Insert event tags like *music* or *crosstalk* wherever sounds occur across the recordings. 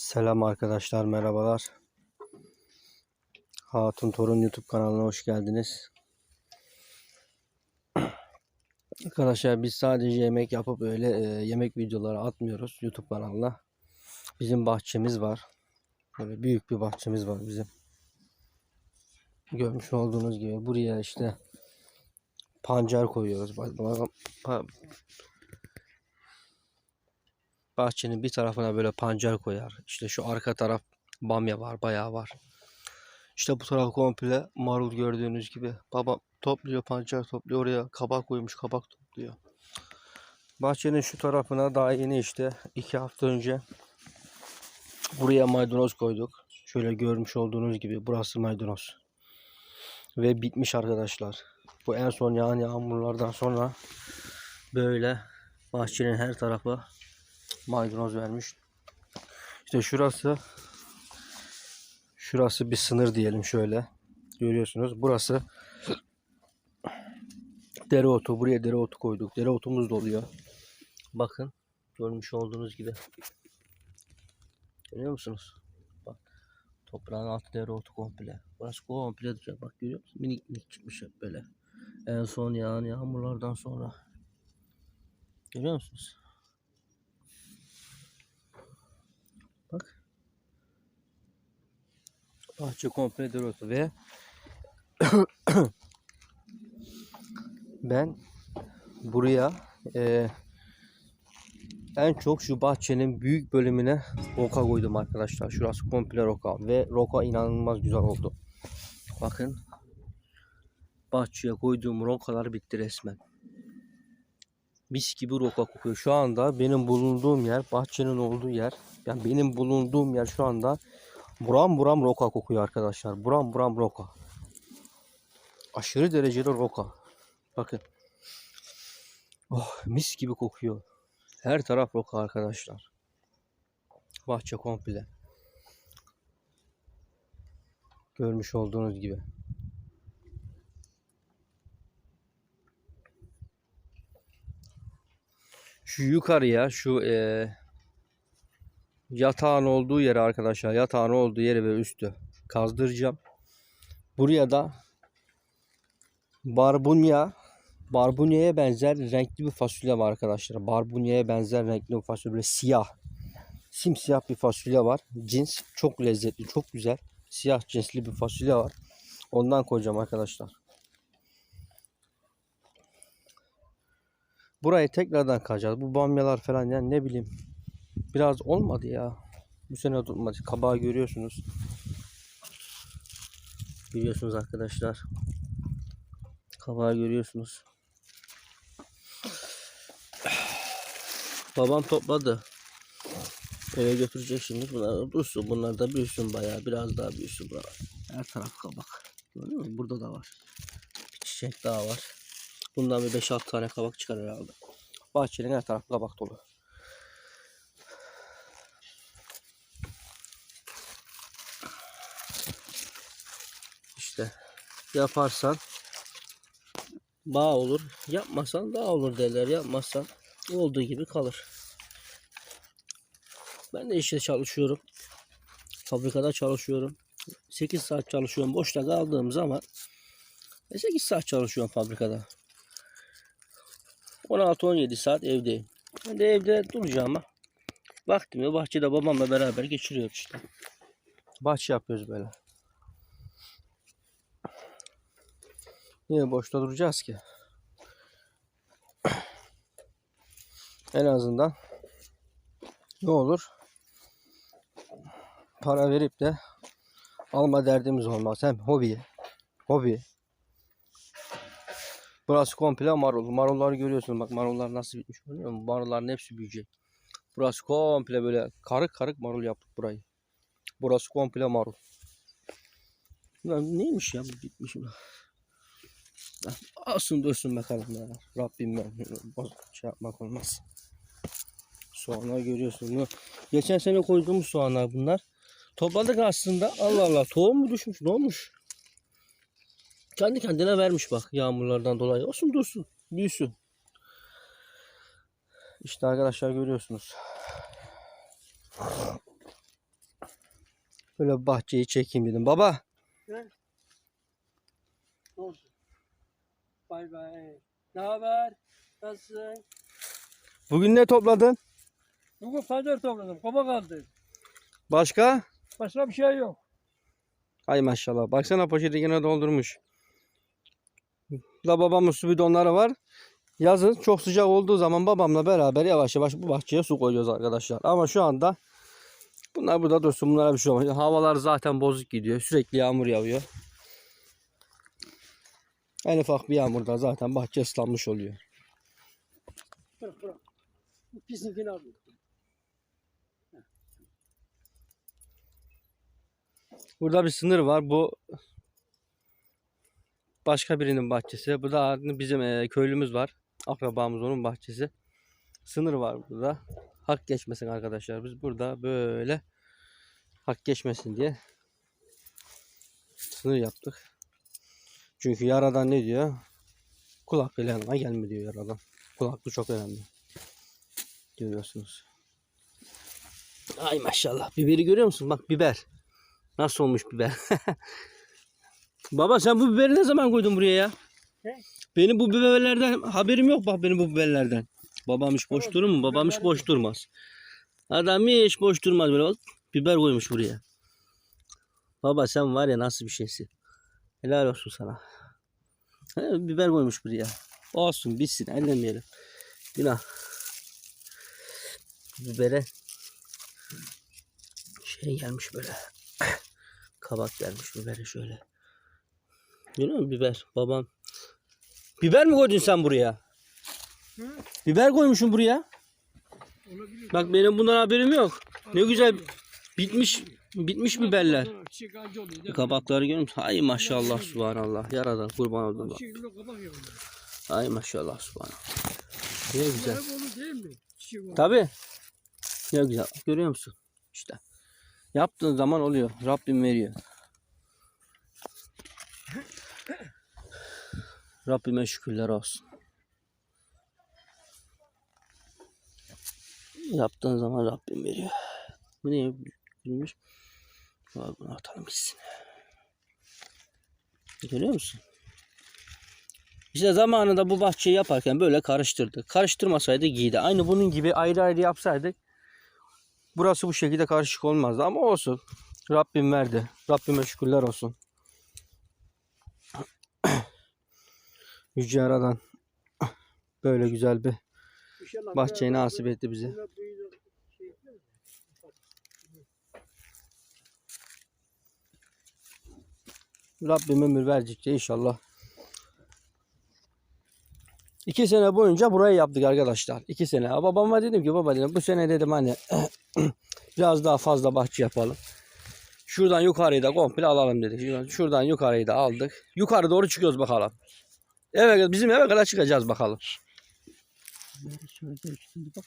Selam arkadaşlar, merhabalar. Hatun Torun YouTube kanalına hoş geldiniz. *clears throat* Arkadaşlar biz sadece yemek yapıp öyle e, yemek videoları atmıyoruz YouTube kanalına. Bizim bahçemiz var. Böyle büyük bir bahçemiz var bizim. Görmüş olduğunuz gibi buraya işte pancar koyuyoruz. Bahçenin bir tarafına böyle pancar koyar. İşte şu arka taraf bamya var, bayağı var. İşte bu taraf komple marul gördüğünüz gibi. Babam topluyor, pancar topluyor. Oraya kabak koymuş, kabak topluyor. Bahçenin şu tarafına daha yeni işte iki hafta önce buraya maydanoz koyduk. Şöyle görmüş olduğunuz gibi burası maydanoz. Ve bitmiş arkadaşlar. Bu en son yağan yağmurlardan sonra böyle bahçenin her tarafı maydanoz vermiş. İşte şurası şurası bir sınır diyelim şöyle. Görüyorsunuz. Burası dereotu. Buraya dereotu koyduk. Dereotumuz doluyor. Bakın. Görmüş olduğunuz gibi. Görüyor musunuz? Bak. Toprağın altı dereotu komple. Burası komple duruyor. Bak görüyor musun? Minik minik çıkmış hep böyle. En son yağan yağmurlardan sonra. Görüyor musunuz? Bahçe komple dereotu ve *coughs* ben buraya eee, en çok şu bahçenin büyük bölümüne roka koydum arkadaşlar. Şurası komple roka ve roka inanılmaz güzel oldu. Bakın bahçeye koyduğum rokalar bitti resmen. Mis gibi roka kokuyor. Şu anda benim bulunduğum yer, bahçenin olduğu yer, yani benim bulunduğum yer şu anda buram buram roka kokuyor arkadaşlar. Buram buram roka. Aşırı derecede roka. Bakın. Oh, mis gibi kokuyor. Her taraf roka arkadaşlar. Bahçe komple. Görmüş olduğunuz gibi. Şu yukarıya şu eee yatağın olduğu yere arkadaşlar yatağın olduğu yeri ve üstü kazdıracağım. Buraya da barbunya barbunya'ya benzer renkli bir fasulye var arkadaşlar. Barbunya'ya benzer renkli bir fasulye böyle siyah. Simsiyah bir fasulye var. Cins çok lezzetli, çok güzel. Siyah cinsli bir fasulye var. Ondan koyacağım arkadaşlar. Burayı tekrardan kazacağız. Bu bamyalar falan yani ne bileyim. Biraz olmadı ya. Bu sene tutmadı. Kabağı görüyorsunuz. Görüyorsunuz arkadaşlar. Kabağı görüyorsunuz. Babam topladı. Eve götürecek şimdi. Bunlar dursun. Bunlar da büyüsün bayağı. Biraz daha büyüsün. Buralar. Her taraf kabak. Gördün mü? Burada da var. Bir çiçek daha var. Bundan bir 5-6 tane kabak çıkar herhalde. Bahçenin her tarafı kabak dolu. İşte yaparsan bağ olur. Yapmasan dağ olur derler. Yapmazsan olduğu gibi kalır. Ben de işte çalışıyorum. Fabrikada çalışıyorum. 8 saat çalışıyorum. Boşta kaldığım zaman e, 8 saat çalışıyorum fabrikada. 16-17 saat evdeyim. Ben de evde duracağım vaktimi bahçede babamla beraber geçiriyoruz işte. Bahçe yapıyoruz böyle. Niye boşta duracağız ki? En azından ne olur? Para verip de alma derdimiz olmaz. Hem hobi, hobi. Burası komple marul. Marulları görüyorsun. Bak marullar nasıl bitmiş görüyor musun? Marulların hepsi büyüyecek. Burası komple böyle karık karık marul yaptık burayı. Burası komple marul. Lan neymiş ya bu bitmiş Alsın dursun bakalım ya. Rabbim ben şey yapmak olmaz. Soğanlar görüyorsun. Bu Geçen sene koyduğumuz soğanlar bunlar. Topladık aslında. Allah Allah tohum mu düşmüş ne olmuş? Kendi kendine vermiş bak yağmurlardan dolayı. Olsun dursun. Büyüsün. İşte arkadaşlar görüyorsunuz. Böyle bahçeyi çekeyim dedim. Baba Oldu. Bay bay. Ne haber? Nasılsın? bugün ne topladın? Bugün pancar topladım. Koma kaldı. Başka? Başka bir şey yok. Ay maşallah. Baksana poşeti yine doldurmuş. Da babamın su bidonları var. Yazın çok sıcak olduğu zaman babamla beraber yavaş yavaş bu bahçeye su koyuyoruz arkadaşlar. Ama şu anda bunlar burada dursun. Bunlara bir şey olmaz. Havalar zaten bozuk gidiyor. Sürekli yağmur yağıyor. En ufak bir yağmurda zaten bahçe ıslanmış oluyor. Bırak bırak. Pisliğini alayım. Burada bir sınır var. Bu başka birinin bahçesi. Bu da bizim eee, köylümüz var. Akrabamız onun bahçesi. Sınır var burada. Hak geçmesin arkadaşlar. Biz burada böyle hak geçmesin diye sınır yaptık. Çünkü yaradan ne diyor? Kulak bile yanına gelme diyor yaradan. Kulaklı çok önemli. Görüyorsunuz. Ay maşallah. Biberi görüyor musun? Bak biber. Nasıl olmuş biber? *laughs* Baba sen bu biberi ne zaman koydun buraya ya? Ne? Benim bu biberlerden haberim yok bak benim bu biberlerden. Babam hiç boş durur mu? Babam hiç boş durmaz. Adam hiç boş durmaz böyle bak. Biber koymuş buraya. Baba sen var ya nasıl bir şeysin. Helal olsun sana. He, biber koymuş buraya. Olsun bitsin ellemeyelim. Günah. Bibere şey gelmiş böyle. *coughs* Kabak gelmiş bibere şöyle. Görüyor musun biber? Babam. Biber mi koydun sen buraya? Hı? Biber koymuşsun buraya. Olabilir. Bak benim bundan haberim yok. Ne güzel bitmiş bitmiş biberler. Kabakları görüyor musun? Ay maşallah subhanallah. Yaradan kurban oldum bak. Çiçek bile kabak yapıyor. Ay maşallah subhanallah. Ne güzel. Tabi. Ne güzel. Görüyor musun? İşte. Yaptığın zaman oluyor. Rabbim veriyor. Rabbime şükürler olsun. Yaptığın zaman Rabbim veriyor. Bu niye gülmüş? Vay bunu atalım gitsin. Görüyor musun? İşte zamanında bu bahçeyi yaparken böyle karıştırdık. Karıştırmasaydı giydi. Aynı bunun gibi ayrı ayrı yapsaydık burası bu şekilde karışık olmazdı. Ama olsun. Rabbim verdi. Rabbime şükürler olsun. *coughs* Yüce Yaradan böyle güzel bir bahçeyi nasip etti bize. böyle büyüdü, şey yapıyor mu? Rabbim ömür verdikçe inşallah. İki sene boyunca burayı yaptık arkadaşlar. İki sene. Babama dedim ki baba dedim bu sene dedim hani *clears throat* biraz daha fazla bahçe yapalım. Şuradan yukarıyı da komple alalım dedik. Şuradan- Şuradan yukarıyı da aldık. Yukarı doğru çıkıyoruz bakalım. Eve, bizim eve kadar çıkacağız bakalım. Bak.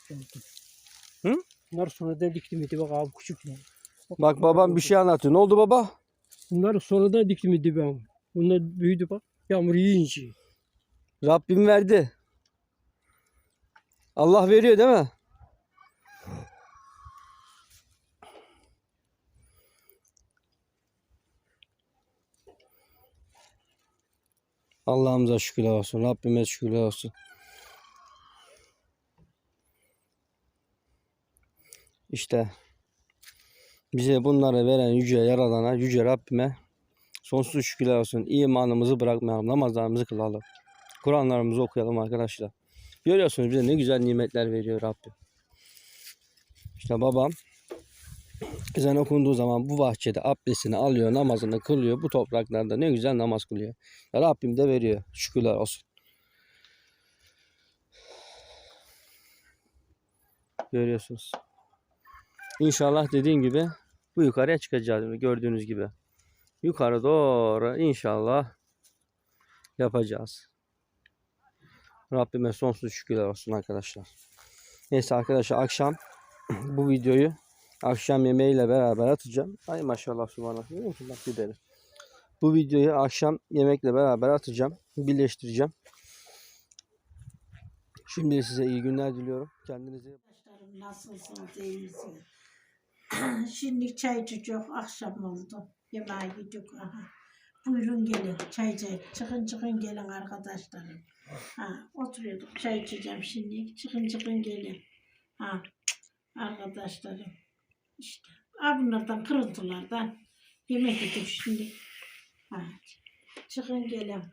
Hı? Bunları sonra deliktim idi bak abi küçükler. Bak babam bir şey anlatıyor. Ne oldu baba? Bunları sonra da diktim idi ben. Bunlar büyüdü bak. Yağmur yiyince. Rabbim verdi. Allah veriyor değil mi? Allah'ımıza şükürler olsun. Rabbime şükürler olsun. İşte bize bunları veren yüce yaradana, yüce Rabbime sonsuz şükürler olsun. İmanımızı bırakmayalım, namazlarımızı kılalım. Kur'anlarımızı okuyalım arkadaşlar. Görüyorsunuz bize ne güzel nimetler veriyor Rabbim. İşte babam ezan okunduğu zaman bu bahçede abdestini alıyor, namazını kılıyor. Bu topraklarda ne güzel namaz kılıyor. Rabbim de veriyor. Şükürler olsun. Görüyorsunuz. İnşallah dediğim gibi bu yukarıya çıkacağız gördüğünüz gibi. Yukarı doğru inşallah yapacağız. Rabbime sonsuz şükürler olsun arkadaşlar. Neyse arkadaşlar akşam *clears throat* bu videoyu akşam yemeğiyle beraber atacağım. Ay maşallah subhanallah. Görüyor musun? Bak biberi. Bu videoyu akşam yemekle beraber atacağım. Birleştireceğim. Şimdi size iyi günler diliyorum. Kendinize iyi bakın. Nasılsınız iyi misiniz? *clears throat* şimdi çaycı çok akşam oldu. Yemeği yedik. Aha. Buyurun gelin çay çay. Çıkın çıkın gelin arkadaşlarım. Ha, oturuyorduk çay içeceğim şimdi. Çıkın çıkın gelin. Ha, arkadaşlarım. İşte. Ha, bunlardan kırıntılardan yemek yedik şimdi. Ha, çıkın gelin.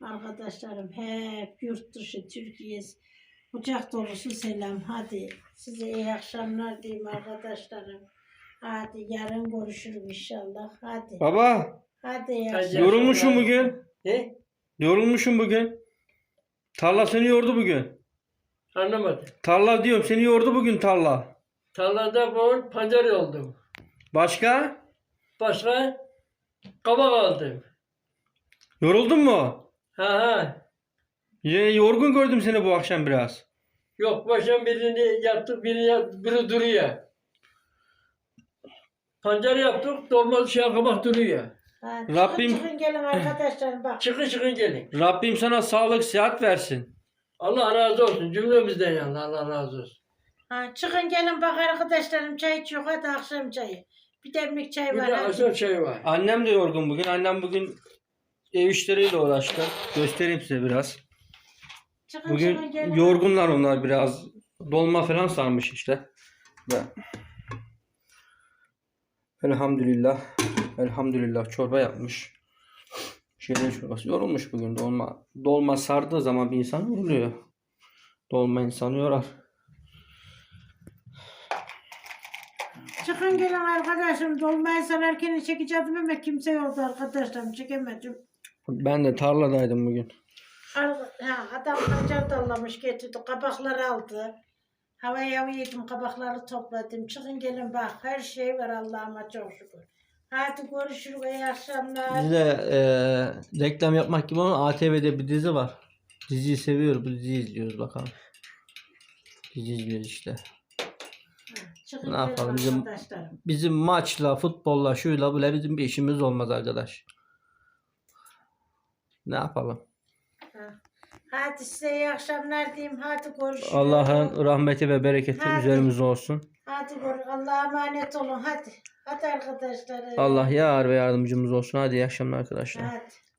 Arkadaşlarım hep yurt dışı Türkiye kucak dolusu selam. Hadi size iyi akşamlar diyeyim arkadaşlarım. Hadi yarın görüşürüz inşallah. Hadi. Baba Hadi akşamlar. yorulmuşum bugün. Ne? Yorulmuşum bugün. Tarla seni yordu bugün. Anlamadım. Tarla diyorum seni yordu bugün tarla. Tarlada bugün pancar oldum. Başka? Başka kabak aldım. Yoruldun mu? Ha ha. Yine yorgun gördüm seni bu akşam biraz. Yok başım birini yaptık, biri, yap- biri duruyor. Pancar yaptık, dolma şey kabak duruyor. Ha, Rabbim- Çıkın, çıkın gelin arkadaşlar bak. *clears throat* Çıkın çıkın gelin. Rabbim sana sağlık sıhhat versin. Allah razı olsun. Cümlemizden yani Allah razı olsun. Ha, çıkın gelin bak arkadaşlarım çay içiyor. Hadi akşam çayı. Bir demlik çay Bir var. de hadi. akşam çayı var. Annem de yorgun bugün. Annem bugün ev işleriyle uğraştı. Göstereyim size biraz. Çıkın, çıkın Bugün gelin. yorgunlar onlar biraz. Dolma falan sarmış işte. Ve Elhamdülillah. Elhamdülillah çorba yapmış. Şeker çorbası. Yorulmuş bugün dolma. Dolma sardığı zaman bir insan yoruluyor. Dolma insanı yorar. Çıkın gelin arkadaşım. Dolmayı sararken çekeceğim ama kimse yoktu arkadaşlarım. Çekemedim. Ben de tarladaydım bugün. Ha, adam pancar dallamış getirdi. Kabakları aldı. Havaya yedim kabakları topladım. Çıkın gelin bak her şey var Allah'ıma çok şükür. Hadi görüşürüz iyi akşamlar. Biz de eee, reklam yapmak gibi ama ATV'de bir dizi var. Diziyi seviyoruz. Bu diziyi izliyoruz bakalım. Dizi izliyoruz işte. Çıkın Ne yapalım, bizim- arkadaşlarım. Bizim maçla, futbolla, şuyla böyle bizim bir işimiz olmaz arkadaş. Ne yapalım? Ha. Hadi size iyi akşamlar diyeyim. Hadi görüşürüz. Allah'ın rahmeti ve bereketi Hadi. üzerimize olsun. Hadi gör- Allah'a emanet olun. Hadi. Hadi arkadaşlar. Allah yar ve yardımcımız olsun. Hadi iyi akşamlar arkadaşlar. Hadi.